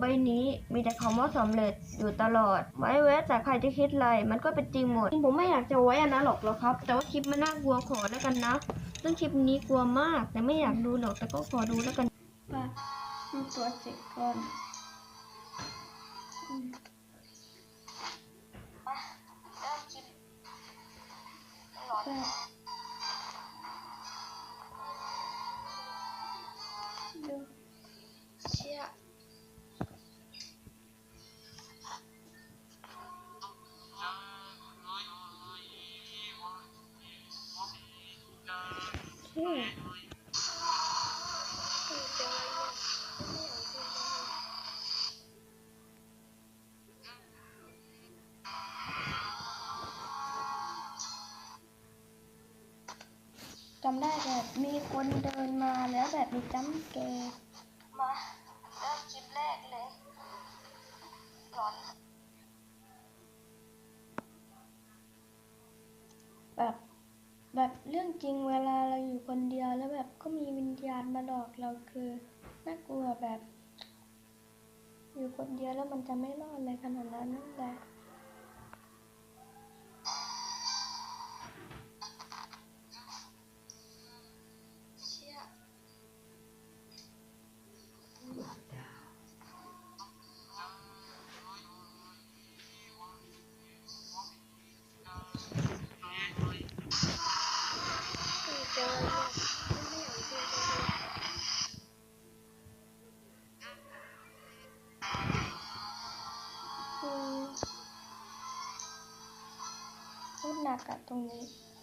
ใบนี้ มีแต่คำว่าสำเร็จอยู่ตลอดไม่แว้แต่ใครจะคิดอะไร มันก็เป็นจริงหมด ผมไม่อยากจะไว้อันนั้นหรอกหรอกครับ แต่ว่าคลิปมันน่ากลัวขอแล้วกันนะ ซึ่งคลิปนี้กลัวมาก แต่ไม่อยากดูหรอก แต่ก็ขอดูแล้วกันป่ะดูตัวเจ็กก่อนอืมเริ่มคลิปหลอน จำได้แบบมีคนเดินมาแล้วแบบมีจ้ำเกมาเริ่มคลิปแรกเลยหลอน แบบ แบบเรื่องจริงเวลาเราอยู่คนเดียวแล้วแบบก็มีวิญญาณมาหลอกเราคือน่ากลัวแบบ อยู่คนเดียวแล้วมันจะไม่รอดเลยขนาดนั้นนั่นแหละ คือพู